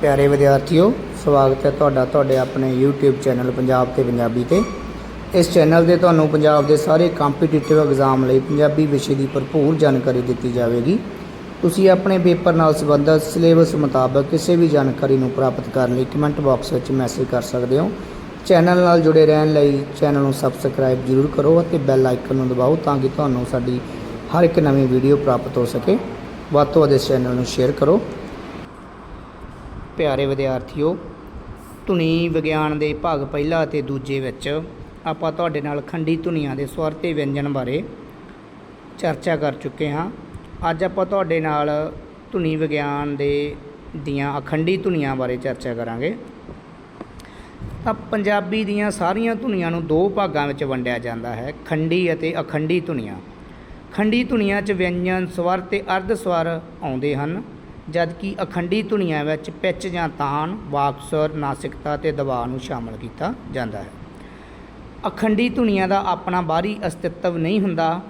ਪਿਆਰੇ ਵਿਦਿਆਰਥੀਓ, ਸਵਾਗਤ ਹੈ ਤੁਹਾਡਾ ਤੁਹਾਡੇ ਆਪਣੇ YouTube ਚੈਨਲ ਪੰਜਾਬ ਤੇ ਪੰਜਾਬੀ ਤੇ। ਇਸ ਚੈਨਲ ਤੇ ਤੁਹਾਨੂੰ ਪੰਜਾਬ ਦੇ ਸਾਰੇ ਕੰਪੀਟੀਟਿਵ ਐਗਜ਼ਾਮ ਲਈ ਪੰਜਾਬੀ ਵਿਸ਼ੇ ਦੀ ਭਰਪੂਰ ਜਾਣਕਾਰੀ ਦਿੱਤੀ ਜਾਵੇਗੀ। ਤੁਸੀਂ ਆਪਣੇ ਪੇਪਰ ਨਾਲ ਸੰਬੰਧਿਤ ਸਿਲੇਬਸ ਮੁਤਾਬਕ ਕਿਸੇ ਵੀ ਜਾਣਕਾਰੀ ਨੂੰ ਪ੍ਰਾਪਤ ਕਰਨ ਲਈ ਕਮੈਂਟ ਬਾਕਸ ਵਿੱਚ ਮੈਸੇਜ ਕਰ ਸਕਦੇ ਹੋ। ਚੈਨਲ ਨਾਲ ਜੁੜੇ ਰਹਿਣ ਲਈ ਚੈਨਲ ਨੂੰ ਸਬਸਕ੍ਰਾਈਬ ਜ਼ਰੂਰ ਕਰੋ ਅਤੇ ਬੈਲ ਆਈਕਨ ਨੂੰ ਦਬਾਓ ਤਾਂ ਕਿ ਤੁਹਾਨੂੰ ਸਾਡੀ ਹਰ ਇੱਕ ਨਵੀਂ ਵੀਡੀਓ ਪ੍ਰਾਪਤ ਹੋ ਸਕੇ। ਵੱਧ ਤੋਂ ਵੱਧ ਇਸ ਚੈਨਲ ਨੂੰ ਸ਼ੇਅਰ ਕਰੋ। ਪਿਆਰੇ ਵਿਦਿਆਰਥੀਓ, ਧੁਨੀ ਵਿਗਿਆਨ ਦੇ ਭਾਗ ਪਹਿਲਾ ਅਤੇ ਦੂਜੇ ਵਿੱਚ ਆਪਾਂ ਤੁਹਾਡੇ ਨਾਲ ਖੰਡੀ ਧੁਨੀਆਂ ਦੇ ਸਵਰ ਤੇ ਵਿਅੰਜਨ ਬਾਰੇ ਚਰਚਾ ਕਰ ਚੁੱਕੇ ਹਾਂ। ਅੱਜ ਆਪਾਂ ਤੁਹਾਡੇ ਨਾਲ ਧੁਨੀ ਵਿਗਿਆਨ ਦੇ ਦੀਆਂ ਅਖੰਡੀ ਧੁਨੀਆਂ ਬਾਰੇ ਚਰਚਾ ਕਰਾਂਗੇ। ਤਾਂ ਪੰਜਾਬੀ ਦੀਆਂ ਸਾਰੀਆਂ ਧੁਨੀਆਂ ਨੂੰ ਦੋ ਭਾਗਾਂ ਵਿੱਚ ਵੰਡਿਆ ਜਾਂਦਾ ਹੈ, ਖੰਡੀ ਅਤੇ ਅਖੰਡੀ ਧੁਨੀਆਂ। ਖੰਡੀ ਧੁਨੀਆਂ 'ਚ ਵਿਅੰਜਨ ਸਵਰ ਤੇ ਅਰਧ ਸਵਰ ਆਉਂਦੇ ਹਨ। ਜਦਕਿ ਅਖੰਡੀ ਧੁਨੀਆਂ ਵਿੱਚ ਪਿੱਚ ਜਾਂ ਤਾਨ ਵਾਕਸੁਰ, ਨਾਸਿਕਤਾ ਤੇ ਦਬਾਅ ਨੂੰ ਸ਼ਾਮਲ ਕੀਤਾ ਜਾਂਦਾ ਹੈ। ਅਖੰਡੀ ਧੁਨੀਆਂ ਦਾ ਆਪਣਾ ਬਾਹਰੀ ਅਸਤਿਤਵ ਨਹੀਂ ਹੁੰਦਾ।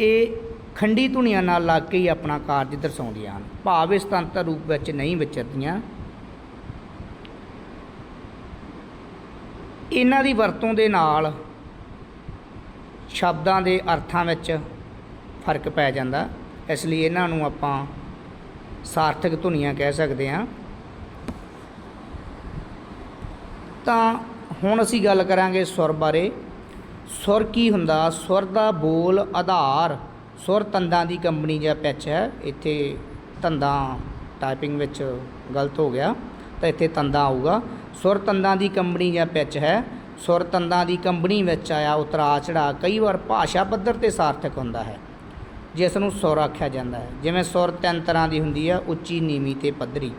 ਇਹ ਖੰਡੀ ਧੁਨੀਆਂ ਨਾਲ ਲੱਗ ਕੇ ਹੀ ਆਪਣਾ ਕਾਰਜ ਦਰਸਾਉਂਦੀਆਂ ਹਨ। ਭਾਵ ਇਸ ਤੰਤਰ ਰੂਪ ਵਿੱਚ ਨਹੀਂ ਵਿਚਰਦੀਆਂ। ਇਹਨਾਂ ਦੀ ਵਰਤੋਂ ਦੇ ਨਾਲ ਸ਼ਬਦਾਂ ਦੇ ਅਰਥਾਂ ਵਿੱਚ ਫ਼ਰਕ ਪੈ ਜਾਂਦਾ। ਇਸ ਲਈ ਇਹਨਾਂ ਨੂੰ ਆਪਾਂ ਸਾਰਥਕ ਧੁਨੀਆਂ ਕਹਿ ਸਕਦੇ ਹਾਂ। ਤਾਂ ਹੁਣ ਅਸੀਂ ਗੱਲ ਕਰਾਂਗੇ ਸੁਰ ਬਾਰੇ। ਸੁਰ ਕੀ ਹੁੰਦਾ? ਸੁਰ ਦਾ ਬੋਲ ਆਧਾਰ ਸੁਰ ਤੰਦਾਂ ਦੀ ਕੰਬਣੀ ਜਾਂ ਪਿੱਚ ਹੈ। ਇੱਥੇ ਤੰਦਾਂ ਟਾਈਪਿੰਗ ਵਿੱਚ ਗਲਤ ਹੋ ਗਿਆ, ਤਾਂ ਇੱਥੇ ਤੰਦਾਂ ਆਊਗਾ। ਸੁਰ ਤੰਦਾਂ ਦੀ ਕੰਬਣੀ ਜਾਂ ਪਿੱਚ ਹੈ। ਸੁਰ ਤੰਦਾਂ ਦੀ ਕੰਬਣੀ ਵਿੱਚ ਆਇਆ ਉਤਰਾ ਚੜਾ ਕਈ ਵਾਰ ਭਾਸ਼ਾ ਪੱਧਰ ਤੇ ਸਾਰਥਕ ਹੁੰਦਾ ਹੈ। ਜਿਸ ਨੂੰ ਸੁਰ ਆਖਿਆ ਜਾਂਦਾ ਹੈ। ਜਿਵੇਂ ਸੁਰ ਤਿੰਨ ਤਰ੍ਹਾਂ ਦੀ ਹੁੰਦੀ ਆ, ਉੱਚੀ, ਨੀਵੀਂ ਤੇ ਪੱਧਰੀ।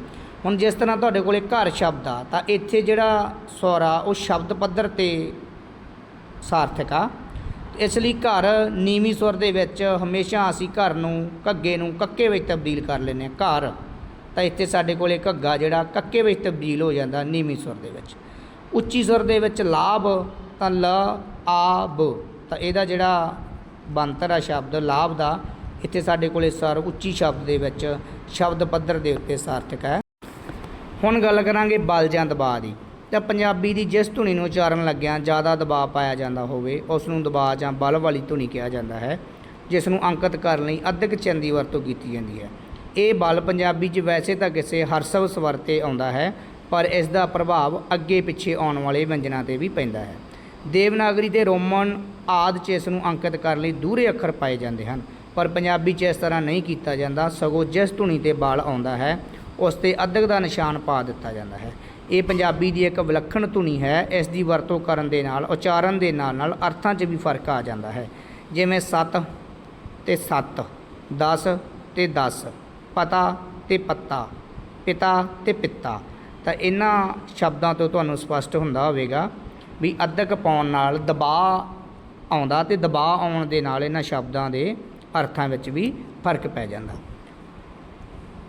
ਹੁਣ ਜਿਸ ਤਰ੍ਹਾਂ ਤੁਹਾਡੇ ਕੋਲੇ ਘਰ ਸ਼ਬਦ ਆ, ਤਾਂ ਇੱਥੇ ਜਿਹੜਾ ਸੁਰ ਆ, ਉਹ ਸ਼ਬਦ ਪੱਧਰ ਤੇ ਸਾਰਥਕ ਆ। ਇਸ ਲਈ ਘਰ ਨੀਵੀਂ ਸੁਰ ਦੇ ਵਿੱਚ ਹਮੇਸ਼ਾ ਅਸੀਂ ਘਰ ਨੂੰ, ਘੱਗੇ ਨੂੰ ਕੱਕੇ ਵਿੱਚ ਤਬਦੀਲ ਕਰ ਲੈਂਦੇ ਹਾਂ। ਘਰ, ਤਾਂ ਇੱਥੇ ਸਾਡੇ ਕੋਲੇ ਘੱਗਾ ਜਿਹੜਾ ਕੱਕੇ ਵਿੱਚ ਤਬਦੀਲ ਹੋ ਜਾਂਦਾ ਨੀਵੀਂ ਸੁਰ ਦੇ ਵਿੱਚ। ਉੱਚੀ ਸੁਰ ਦੇ ਵਿੱਚ ਲਾਭ, ਤਾਂ ਲ, ਆ, ਬ, ਤਾਂ ਇਹਦਾ ਜਿਹੜਾ ਬਣਤਰ ਆ ਸ਼ਬਦ, ਲਾਭ ਦਾ, ਇੱਥੇ ਸਾਡੇ ਕੋਲੇ ਸਰ ਉੱਚੀ ਸ਼ਬਦ ਦੇ ਵਿੱਚ ਸ਼ਬਦ ਪੱਧਰ ਦੇ ਉੱਤੇ ਸਾਰਥਕ ਹੈ। ਹੁਣ ਗੱਲ ਕਰਾਂਗੇ ਬਲ ਜਾਂ ਦਬਾਅ ਦੀ। ਤਾਂ ਪੰਜਾਬੀ ਦੀ ਜਿਸ ਧੁਨੀ ਨੂੰ ਉਚਾਰਨ ਲੱਗਿਆਂ ਜ਼ਿਆਦਾ ਦਬਾਅ ਪਾਇਆ ਜਾਂਦਾ ਹੋਵੇ ਉਸ ਨੂੰ ਦਬਾਅ ਜਾਂ ਬਲ ਵਾਲੀ ਧੁਨੀ ਕਿਹਾ ਜਾਂਦਾ ਹੈ, ਜਿਸ ਨੂੰ ਅੰਕਿਤ ਕਰਨ ਲਈ ਅਧਿਕ ਚਿੰਨ ਦੀ ਵਰਤੋਂ ਕੀਤੀ ਜਾਂਦੀ ਹੈ। ਇਹ ਬਲ ਪੰਜਾਬੀ 'ਚ ਵੈਸੇ ਤਾਂ ਕਿਸੇ ਹਰਸਵ ਸਵਰ ਤੇ ਆਉਂਦਾ ਹੈ, ਪਰ ਇਸ ਦਾ ਪ੍ਰਭਾਵ ਅੱਗੇ ਪਿੱਛੇ ਆਉਣ ਵਾਲੇ ਵਿਅੰਜਨਾਂ ਤੇ ਵੀ ਪੈਂਦਾ ਹੈ। ਦੇਵਨਾਗਰੀ ਤੇ ਰੋਮਨ ਆਦਿ 'ਚ ਇਸ ਨੂੰ ਅੰਕਿਤ ਕਰਨ ਲਈ ਦੂਰੇ ਅੱਖਰ ਪਾਏ ਜਾਂਦੇ ਹਨ। ਪਰ ਪੰਜਾਬੀ 'ਚ ਇਸ ਤਰ੍ਹਾਂ ਨਹੀਂ ਕੀਤਾ ਜਾਂਦਾ। ਸਗੋਂ ਜਿਸ ਧੁਨੀ ਤੇ ਬਾਲ ਆਉਂਦਾ ਹੈ, ਉਸ ਤੇ ਅਧਿਕ ਦਾ ਨਿਸ਼ਾਨ ਪਾ ਦਿੱਤਾ ਜਾਂਦਾ ਹੈ। ਇਹ ਪੰਜਾਬੀ ਦੀ ਇੱਕ ਵਿਲੱਖਣ ਧੁਨੀ ਹੈ। ਇਸ ਦੀ ਵਰਤੋਂ ਕਰਨ ਦੇ ਨਾਲ, ਉਚਾਰਨ ਦੇ ਨਾਲ ਨਾਲ ਅਰਥਾਂ 'ਚ ਵੀ ਫ਼ਰਕ ਆ ਜਾਂਦਾ ਹੈ। ਜਿਵੇਂ ਸਤ ਤੇ ਸੱਤ 10 ਤੇ 10 ਪਤਾ ਤੇ ਪੱਤਾ, ਪਿਤਾ ਤੇ ਪਿੱਤਾ। ਤਾਂ ਇਹਨਾਂ ਸ਼ਬਦਾਂ ਤੋਂ ਤੁਹਾਨੂੰ ਸਪਸ਼ਟ ਹੁੰਦਾ ਹੋਵੇਗਾ ਵੀ ਅਧਿਕ ਪਾਉਣ ਨਾਲ ਦਬਾਅ ਆਉਂਦਾ ਤੇ ਦਬਾਅ ਆਉਣ ਦੇ ਨਾਲ ਇਹਨਾਂ ਸ਼ਬਦਾਂ ਦੇ ਅਰਥਾਂ ਵਿੱਚ ਵੀ ਫ਼ਰਕ ਪੈ ਜਾਂਦਾ।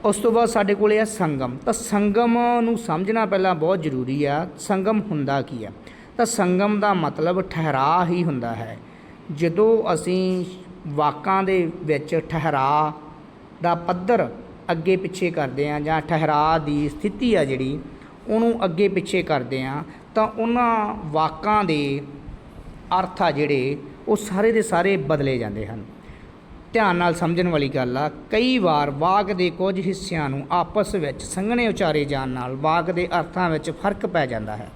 ਉਸ ਤੋਂ ਬਾਅਦ ਸਾਡੇ ਕੋਲੇ ਆ ਸੰਗਮ। ਤਾਂ ਸੰਗਮ ਨੂੰ ਸਮਝਣਾ ਪਹਿਲਾਂ ਬਹੁਤ ਜ਼ਰੂਰੀ ਆ। ਸੰਗਮ ਹੁੰਦਾ ਕੀ ਆ? ਤਾਂ ਸੰਗਮ ਦਾ ਮਤਲਬ ਠਹਿਰਾ ਹੀ ਹੁੰਦਾ ਹੈ। ਜਦੋਂ ਅਸੀਂ ਵਾਕਾਂ ਦੇ ਵਿੱਚ ਠਹਿਰਾ ਦਾ ਪੱਧਰ ਅੱਗੇ ਪਿੱਛੇ ਕਰਦੇ ਆ ਜਾਂ ਠਹਿਰਾ ਦੀ ਸਥਿਤੀ ਆ ਜਿਹੜੀ, ਉਹਨੂੰ ਅੱਗੇ ਪਿੱਛੇ ਕਰਦੇ ਆ ਤਾਂ ਉਹਨਾਂ ਵਾਕਾਂ ਦੇ ਅਰਥ ਆ ਜਿਹੜੇ, ਉਹ ਸਾਰੇ ਦੇ ਸਾਰੇ ਬਦਲੇ ਜਾਂਦੇ ਹਨ। ਧਿਆਨ ਨਾਲ ਸਮਝਣ ਵਾਲੀ ਗੱਲ ਆ, ਕਈ ਵਾਰ ਵਾਕ ਦੇ ਕੁਝ ਹਿੱਸਿਆਂ ਨੂੰ ਆਪਸ ਵਿੱਚ ਸੰਘਣੇ ਉਚਾਰੇ ਜਾਣ ਨਾਲ ਵਾਕ ਦੇ ਅਰਥਾਂ ਵਿੱਚ ਫ਼ਰਕ ਪੈ ਜਾਂਦਾ ਹੈ,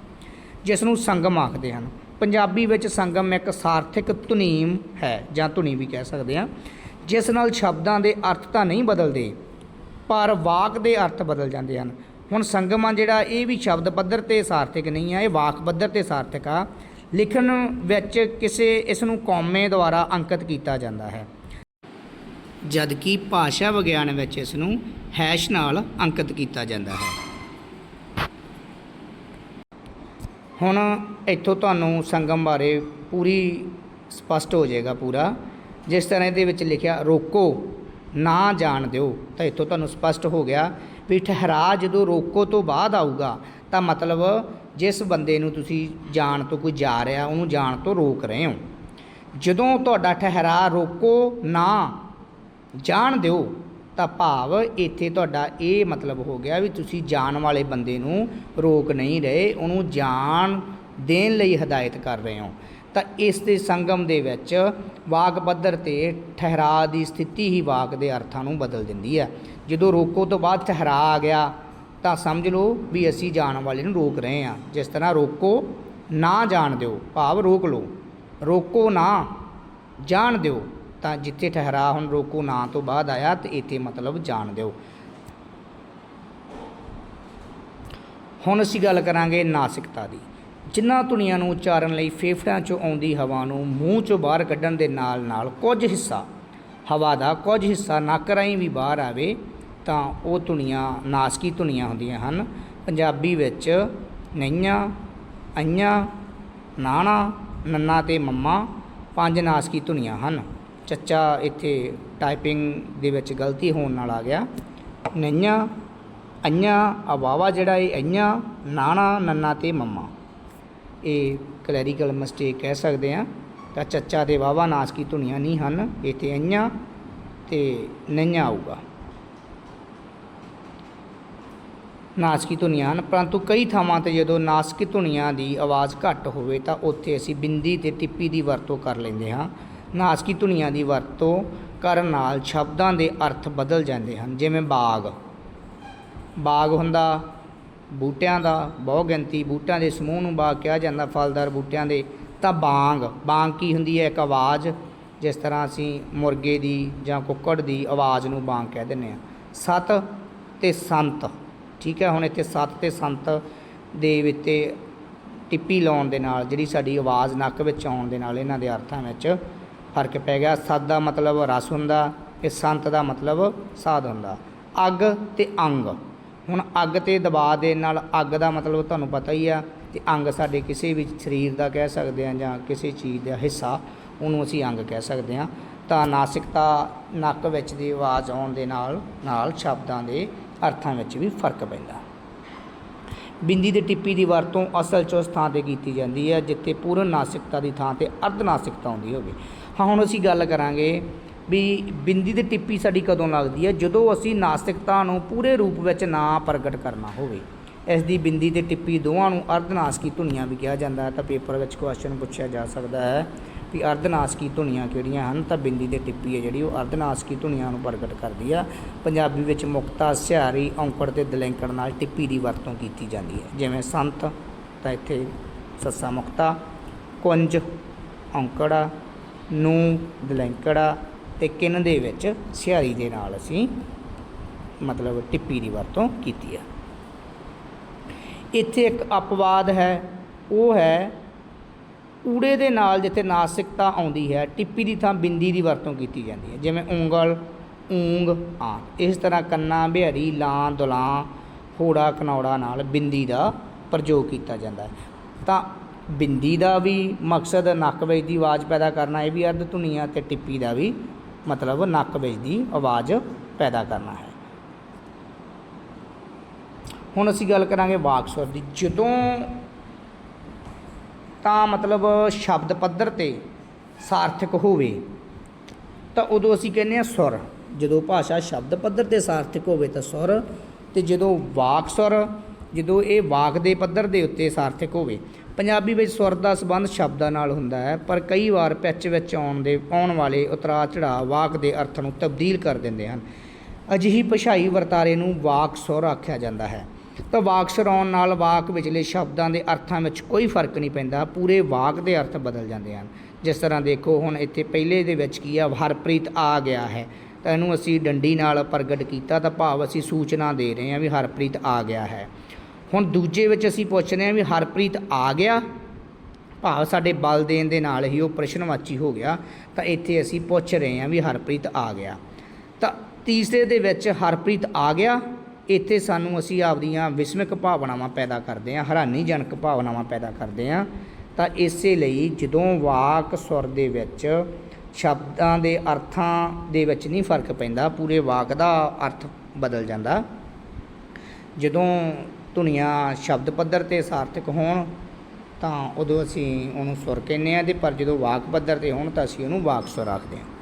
ਜਿਸ ਨੂੰ ਸੰਗਮ ਆਖਦੇ ਹਨ। ਪੰਜਾਬੀ ਵਿੱਚ ਸੰਗਮ ਇੱਕ ਸਾਰਥਿਕ ਧੁਨੀਮ ਹੈ, ਜਾਂ ਧੁਨੀ ਵੀ ਕਹਿ ਸਕਦੇ ਹਾਂ, ਜਿਸ ਨਾਲ ਸ਼ਬਦਾਂ ਦੇ ਅਰਥ ਤਾਂ ਨਹੀਂ ਬਦਲਦੇ, ਪਰ ਵਾਕ ਦੇ ਅਰਥ ਬਦਲ ਜਾਂਦੇ ਹਨ। ਹੁਣ ਸੰਗਮ ਆ ਜਿਹੜਾ ਇਹ ਵੀ ਸ਼ਬਦ ਪੱਧਰ ਤੇ ਸਾਰਥਕ ਨਹੀਂ ਆ, ਇਹ ਵਾਕ ਪੱਧਰ ਤੇ ਸਾਰਥਕ ਆ। ਲਿਖਣ ਵਿੱਚ ਕਿਸੇ ਇਸ ਨੂੰ ਕੌਮੇ ਦੁਆਰਾ ਅੰਕਿਤ ਕੀਤਾ ਜਾਂਦਾ ਹੈ। ਜਦਕਿ ਭਾਸ਼ਾ ਵਿਗਿਆਨ ਵਿੱਚ ਇਸ ਨੂੰ ਹੈਸ਼ ਨਾਲ ਅੰਕਿਤ ਕੀਤਾ ਜਾਂਦਾ ਹੈ। ਹੁਣ ਇੱਥੋਂ ਤੁਹਾਨੂੰ ਸੰਗਮ ਬਾਰੇ ਪੂਰੀ ਸਪਸ਼ਟ ਹੋ ਜਾਏਗਾ ਪੂਰਾ। ਜਿਸ ਤਰ੍ਹਾਂ ਇਹਦੇ ਵਿੱਚ ਲਿਖਿਆ, ਰੋਕੋ, ਨਾ ਜਾਣ ਦਿਓ, ਤਾਂ ਇੱਥੋਂ ਤੁਹਾਨੂੰ ਸਪਸ਼ਟ ਹੋ ਗਿਆ ਵੀ ਠਹਿਰਾ ਜਦੋਂ ਰੋਕੋ ਤੋਂ ਬਾਅਦ ਆਊਗਾ, ਤਾਂ ਮਤਲਬ ਜਿਸ ਬੰਦੇ ਨੂੰ ਤੁਸੀਂ ਜਾਣ ਤੋਂ ਕੋਈ ਜਾ ਰਿਹਾ, ਉਹਨੂੰ ਜਾਣ ਤੋਂ ਰੋਕ ਰਹੇ ਹੋ। ਜਦੋਂ ਤੁਹਾਡਾ ਠਹਿਰਾ ਰੋਕੋ ਨਾ ਜਾਣ ਦਿਓ, ਤਾਂ ਭਾਵ ਇੱਥੇ ਤੁਹਾਡਾ ਇਹ ਮਤਲਬ ਹੋ ਗਿਆ ਵੀ ਤੁਸੀਂ ਜਾਣ ਵਾਲੇ ਬੰਦੇ ਨੂੰ ਰੋਕ ਨਹੀਂ ਰਹੇ, ਉਹਨੂੰ ਜਾਣ ਦੇਣ ਲਈ ਹਦਾਇਤ ਕਰ ਰਹੇ ਹੋ। ਤਾਂ ਇਸ ਦੇ ਸੰਗਮ ਦੇ ਵਿੱਚ ਵਾਕ ਪੱਧਰ ਤੇ ਠਹਿਰਾ ਦੀ ਸਥਿਤੀ ਹੀ ਵਾਕ ਦੇ ਅਰਥਾਂ ਨੂੰ ਬਦਲ ਦਿੰਦੀ ਹੈ। ਜਦੋਂ ਰੋਕੋ ਤੋਂ ਬਾਅਦ ਠਹਿਰਾ ਆ ਗਿਆ, ਤਾਂ ਸਮਝ ਲਓ ਵੀ ਅਸੀਂ ਜਾਣ ਵਾਲੇ ਨੂੰ ਰੋਕ ਰਹੇ ਹਾਂ। ਜਿਸ ਤਰ੍ਹਾਂ ਰੋਕੋ, ਨਾ ਜਾਣ ਦਿਓ, ਭਾਵ ਰੋਕ ਲਓ। ਰੋਕੋ ਨਾ, ਜਾਣ ਦਿਓ। ਤਾਂ ਜਿੱਥੇ ਠਹਿਰਾ ਹੁਣ ਰੋਕੋ ਨਾ ਤੋਂ ਬਾਅਦ ਆਇਆ, ਤੇ ਇੱਥੇ ਮਤਲਬ ਜਾਣ ਦਿਓ। ਹੁਣ ਅਸੀਂ ਗੱਲ ਕਰਾਂਗੇ ਨਾਸਿਕਤਾ ਦੀ। ਜਿਨ੍ਹਾਂ ਧੁਨੀਆਂ ਨੂੰ ਉਚਾਰਨ ਲਈ ਫੇਫੜਿਆਂ 'ਚੋਂ ਆਉਂਦੀ ਹਵਾ ਨੂੰ ਮੂੰਹ 'ਚੋਂ ਬਾਹਰ ਕੱਢਣ ਦੇ ਨਾਲ ਨਾਲ ਕੁਝ ਹਿੱਸਾ, ਹਵਾ ਦਾ ਕੁਝ ਹਿੱਸਾ ਨੱਕ ਰਾਹੀਂ ਵੀ ਬਾਹਰ ਆਵੇ ਤਾਂ ਉਹ ਧੁਨੀਆਂ, ਨਾਸਕੀ ਧੁਨੀਆਂ ਹੁੰਦੀਆਂ ਹਨ। ਪੰਜਾਬੀ ਵਿੱਚ ਨਈਆਂ, ਅਈਆਂ, ਨਾਣਾ, ਨੰਨਾ ਤੇ ਮੰਮਾ ਪੰਜ ਨਾਸਕੀ ਧੁਨੀਆਂ ਹਨ। ਚੱਚਾ ਇੱਥੇ ਟਾਈਪਿੰਗ ਦੇ ਵਿੱਚ ਗਲਤੀ ਹੋਣ ਨਾਲ ਆ ਗਿਆ। ਨਈਆਂ, ਅਈਆਂ ਅਵਾਵਾ ਜਿਹੜਾ ਇਹ ਅਈਆਂ, ਨਾਣਾ, ਨੰਨਾ ਤੇ ਮੰਮਾ। ਇਹ ਕਲੈਰੀਕਲ ਮਿਸਟੇਕ ਕਹਿ ਸਕਦੇ ਆ ਤਾਂ ਚੱਚਾ ਦੇ ਵਾਵਾ ਨਾਸਕੀ ਧੁਨੀਆਂ ਨਹੀਂ ਹਨ। ਇੱਥੇ ਅਈਆਂ ਤੇ ਨਈਆਂ ਆਊਗਾ। ਨਾਸਕੀ ਧੁਨੀਆਂ ਹਨ ਪਰੰਤੂ ਕਈ ਥਾਵਾਂ ਤੇ ਜਦੋਂ ਨਾਸਕੀ ਧੁਨੀਆਂ ਦੀ ਆਵਾਜ਼ ਘੱਟ ਹੋਵੇ ਤਾਂ ਉੱਥੇ ਅਸੀਂ ਬਿੰਦੀ ਤੇ ਟਿੱਪੀ ਦੀ ਵਰਤੋਂ ਕਰ ਲੈਂਦੇ ਹਾਂ। ਨਾਸਕੀ ਧੁਨੀਆਂ ਦੀ ਵਰਤੋਂ ਕਰਨ ਨਾਲ ਸ਼ਬਦਾਂ ਦੇ ਅਰਥ ਬਦਲ ਜਾਂਦੇ ਹਨ, ਜਿਵੇਂ ਬਾਗ। ਬਾਗ ਹੁੰਦਾ, ਬੂਟਿਆਂ ਦਾ, ਬਹੁ ਗਿਣਤੀ ਬੂਟਿਆਂ ਦੇ ਸਮੂਹ ਨੂੰ ਬਾਗ ਕਿਹਾ ਜਾਂਦਾ, ਫਲਦਾਰ ਬੂਟਿਆਂ ਦੇ। ਤਾਂ ਬਾਗ ਬਾਗ ਕੀ ਹੁੰਦੀ ਹੈ? ਇੱਕ ਆਵਾਜ਼, ਜਿਸ ਤਰ੍ਹਾਂ ਅਸੀਂ ਮੁਰਗੇ ਦੀ ਜਾਂ ਕੁੱਕੜ ਦੀ ਆਵਾਜ਼ ਨੂੰ ਬਾਗ ਕਹਿ ਦਿੰਦੇ ਆ ਸਤ ਤੇ ਸੰਤ। ਠੀਕ ਹੈ, ਹੁਣ ਇੱਥੇ ਸਤ ਤੇ ਸੰਤ ਦੇ ਵਿੱਚ ਟਿੱਪੀ ਲਾਉਣ ਦੇ ਨਾਲ, ਜਿਹੜੀ ਸਾਡੀ ਆਵਾਜ਼ ਨੱਕ ਵਿੱਚ ਆਉਣ ਦੇ ਨਾਲ ਇਹਨਾਂ ਦੇ ਅਰਥਾਂ ਵਿੱਚ ਫ਼ਰਕ ਪੈ ਗਿਆ। ਸਤ ਦਾ ਮਤਲਬ ਰਸ ਹੁੰਦਾ ਤੇ ਸੰਤ ਦਾ ਮਤਲਬ ਸਾਧ ਹੁੰਦਾ। ਅੱਗ ਤੇ ਅੰਗ। ਹੁਣ ਅੱਗ ਤੇ ਦਬਾਅ ਦੇ ਨਾਲ ਅੱਗ ਦਾ ਮਤਲਬ ਤੁਹਾਨੂੰ ਪਤਾ ਹੀ ਆ ਤੇ ਅੰਗ ਸਾਡੇ ਕਿਸੇ ਵੀ ਸਰੀਰ ਦਾ ਕਹਿ ਸਕਦੇ ਆ ਜਾਂ ਕਿਸੇ ਚੀਜ਼ ਦਾ ਹਿੱਸਾ, ਉਹਨੂੰ ਅਸੀਂ ਅੰਗ ਕਹਿ ਸਕਦੇ ਆ। ਤਾਂ ਨਾਸਿਕਤਾ ਨੱਕ ਵਿੱਚ ਦੀ ਆਵਾਜ਼ ਆਉਣ ਦੇ ਨਾਲ ਨਾਲ ਸ਼ਬਦਾਂ ਦੇ ਅਰਥਾਂ ਵਿੱਚ ਵੀ ਫ਼ਰਕ ਪੈਂਦਾ। ਬਿੰਦੀ ਤੇ ਟਿੱਪੀ ਦੀ ਵਰਤੋਂ ਅਸਲ 'ਚ ਉਸ ਥਾਂ ਤੇ ਕੀਤੀ ਜਾਂਦੀ ਹੈ, ਜਿੱਥੇ ਪੂਰਨ ਨਾਸਿਕਤਾ ਦੀ ਥਾਂ ਤੇ ਅਰਧ ਨਾਸਿਕਤਾ ਆਉਂਦੀ ਹੋਵੇ। ਹਾਂ, ਹੁਣ ਅਸੀਂ ਗੱਲ ਕਰਾਂਗੇ ਵੀ ਬਿੰਦੀ ਤੇ ਟਿੱਪੀ ਸਾਡੀ ਕਦੋਂ ਲੱਗਦੀ ਹੈ? ਜਦੋਂ ਅਸੀਂ ਨਾਸਤਿਕਤਾ ਨੂੰ ਪੂਰੇ ਰੂਪ ਵਿੱਚ ਨਾ ਪ੍ਰਗਟ ਕਰਨਾ ਹੋਵੇ। ਇਸ ਦੀ ਬਿੰਦੀ ਤੇ ਟਿੱਪੀ ਦੋਵਾਂ ਨੂੰ ਅਰਧਨਾਸਕੀ ਧੁਨੀਆਂ ਵੀ ਕਿਹਾ ਜਾਂਦਾ ਹੈ। ਤਾਂ ਪੇਪਰ ਵਿੱਚ ਕੁਐਸਚਨ ਪੁੱਛਿਆ ਜਾ ਸਕਦਾ ਹੈ ਵੀ ਅਰਧਨਾਸਕੀ ਧੁਨੀਆਂ ਕਿਹੜੀਆਂ ਹਨ, ਤਾਂ ਬਿੰਦੀ ਦੇ ਟਿੱਪੀ ਹੈ ਜਿਹੜੀ, ਉਹ ਅਰਧਨਾਸਕੀ ਧੁਨੀਆਂ ਨੂੰ ਪ੍ਰਗਟ ਕਰਦੀ ਆ। ਪੰਜਾਬੀ ਵਿੱਚ ਮੁਕਤਾ, ਸਿਹਾਰੀ, ਔਂਕੜ ਤੇ ਦਲੈਂਕੜ ਨਾਲ ਟਿੱਪੀ ਦੀ ਵਰਤੋਂ ਕੀਤੀ ਜਾਂਦੀ ਹੈ। ਜਿਵੇਂ ਸੰਤ, ਤਾਂ ਇੱਥੇ ਸੱਸਾ ਮੁਕਤਾ, ਕੁੰਜ, ਔਂਕੜਾ ਨੂੰ ਦਲੈਂਕੜਾ ਤੇ ਕਿਨ ਦੇ ਵਿੱਚ ਸਿਹਾਰੀ ਦੇ ਨਾਲ ਅਸੀਂ ਮਤਲਬ ਟਿੱਪੀ ਦੀ ਵਰਤੋਂ ਕੀਤੀ ਹੈ ਇੱਥੇ ਇੱਕ ਅਪਵਾਦ ਹੈ, ਉਹ ਹੈ ਊੜੇ ਦੇ ਨਾਲ ਜਿੱਥੇ ਨਾਸਿਕਤਾ ਆਉਂਦੀ ਹੈ, ਟਿੱਪੀ ਦੀ ਥਾਂ ਬਿੰਦੀ ਦੀ ਵਰਤੋਂ ਕੀਤੀ ਜਾਂਦੀ ਹੈ, ਜਿਵੇਂ ਉਂਗਲ, ਊਂਗ ਆ ਇਸ ਤਰ੍ਹਾਂ ਕੰਨਾ, ਬਿਹਾਰੀ, ਲਾਂ, ਦੁਲਾਂ, ਹੋੜਾ, ਕਨੌੜਾ ਨਾਲ ਬਿੰਦੀ ਦਾ ਪ੍ਰਯੋਗ ਕੀਤਾ ਜਾਂਦਾ ਹੈ। ਤਾਂ ਬਿੰਦੀ ਦਾ ਵੀ ਮਕਸਦ ਨੱਕ ਵਿੱਚ ਦੀ ਆਵਾਜ਼ ਪੈਦਾ ਕਰਨਾ, ਇਹ ਵੀ ਅਰਧ ਧੁਨੀ ਆ ਤੇ ਟਿੱਪੀ ਦਾ ਵੀ ਮਤਲਬ ਨੱਕ ਵਿੱਚ ਦੀ ਆਵਾਜ਼ ਪੈਦਾ ਕਰਨਾ ਹੈ। ਹੁਣ ਅਸੀਂ ਗੱਲ ਕਰਾਂਗੇ ਵਾਕ ਸੁਰ ਦੀ। ਜਦੋਂ ਤਾਂ ਮਤਲਬ ਸ਼ਬਦ ਪੱਧਰ ਤੇ ਸਾਰਥਕ ਹੋਵੇ। ਤਾਂ ਉਦੋਂ ਅਸੀਂ ਕਹਿੰਦੇ ਆ ਸੁਰ। ਜਦੋਂ ਭਾਸ਼ਾ ਸ਼ਬਦ ਪੱਧਰ ਤੇ ਸਾਰਥਕ ਹੋਵੇ ਤਾਂ ਸੁਰ, ਤੇ ਜਦੋਂ ਵਾਕ ਸੁਰ, ਜਦੋਂ ਇਹ ਵਾਕ ਦੇ ਪੱਧਰ ਦੇ ਉੱਤੇ ਸਾਰਥਕ ਹੋਵੇ। ਪੰਜਾਬੀ ਵਿੱਚ ਸੁਰ ਦਾ ਸੰਬੰਧ ਸ਼ਬਦਾਂ ਨਾਲ ਹੁੰਦਾ ਹੈ, ਪਰ ਕਈ ਵਾਰ ਪਿੱਚ ਵਿੱਚ ਆਉਣ ਦੇ, ਆਉਣ ਵਾਲੇ ਉਤਰਾਅ ਚੜਾਅ ਵਾਕ ਦੇ ਅਰਥ ਨੂੰ ਤਬਦੀਲ ਕਰ ਦਿੰਦੇ ਹਨ। ਅਜਿਹੀ ਭਾਸ਼ਾਈ ਵਰਤਾਰੇ ਨੂੰ ਵਾਕ ਸੁਰ ਆਖਿਆ ਜਾਂਦਾ ਹੈ। ਤਾਂ ਵਾਕ ਸੁਰ ਨਾਲ ਵਾਕ ਵਿਚਲੇ ਸ਼ਬਦਾਂ ਦੇ ਅਰਥਾਂ ਵਿੱਚ ਕੋਈ ਫ਼ਰਕ ਨਹੀਂ ਪੈਂਦਾ, ਪੂਰੇ ਵਾਕ ਦੇ ਅਰਥ ਬਦਲ ਜਾਂਦੇ ਹਨ। ਜਿਸ ਤਰ੍ਹਾਂ ਦੇਖੋ, ਹੁਣ ਇੱਥੇ ਪਹਿਲੇ ਦੇ ਵਿੱਚ ਕੀ ਆ, ਹਰਪ੍ਰੀਤ ਆ ਗਿਆ ਹੈ। ਤਾਂ ਇਹਨੂੰ ਅਸੀਂ ਡੰਡੀ ਨਾਲ ਪ੍ਰਗਟ ਕੀਤਾ, ਤਾਂ ਭਾਵ ਅਸੀਂ ਸੂਚਨਾ ਦੇ ਰਹੇ ਹਾਂ ਵੀ ਹਰਪ੍ਰੀਤ ਆ ਗਿਆ ਹੈ। ਹੁਣ ਦੂਜੇ ਵਿੱਚ ਅਸੀਂ ਪੁੱਛ ਰਹੇ ਹਾਂ ਵੀ ਹਰਪ੍ਰੀਤ ਆ ਗਿਆ? ਭਾਵ ਸਾਡੇ ਬਲ ਦੇਣ ਦੇ ਨਾਲ ਹੀ ਉਹ ਪ੍ਰਸ਼ਨਵਾਚੀ ਹੋ ਗਿਆ, ਤਾਂ ਇੱਥੇ ਅਸੀਂ ਪੁੱਛ ਰਹੇ ਹਾਂ ਵੀ ਹਰਪ੍ਰੀਤ ਆ ਗਿਆ। ਤਾਂ ਤੀਸਰੇ ਦੇ ਵਿੱਚ ਹਰਪ੍ਰੀਤ ਆ ਗਿਆ ਇੱਥੇ ਸਾਨੂੰ ਅਸੀਂ ਆਪਦੀਆਂ ਵਿਸਮਿਕ ਭਾਵਨਾਵਾਂ ਪੈਦਾ ਕਰਦੇ ਹਾਂ, ਹੈਰਾਨੀਜਨਕ ਭਾਵਨਾਵਾਂ ਪੈਦਾ ਕਰਦੇ ਹਾਂ। ਤਾਂ ਇਸੇ ਲਈ ਜਦੋਂ ਵਾਕ ਸੁਰ ਦੇ ਵਿੱਚ ਸ਼ਬਦਾਂ ਦੇ ਅਰਥਾਂ ਦੇ ਵਿੱਚ ਨਹੀਂ ਫ਼ਰਕ ਪੈਂਦਾ, ਪੂਰੇ ਵਾਕ ਦਾ ਅਰਥ ਬਦਲ ਜਾਂਦਾ। ਜਦੋਂ ਧੁਨੀਆਂ ਸ਼ਬਦ ਪੱਧਰ ਤੇ ਸਾਰਥਕ ਹੋਣ, ਤਾਂ ਉਦੋਂ ਅਸੀਂ ਉਹਨੂੰ ਸੁਰ ਕਹਿੰਦੇ ਆ ਤੇ ਪਰ ਜਦੋਂ ਵਾਕ ਪੱਧਰ ਤੇ ਹੋਣ, ਤਾਂ ਅਸੀਂ ਉਹਨੂੰ ਵਾਕ ਸੁਰ ਆਖਦੇ ਹਾਂ।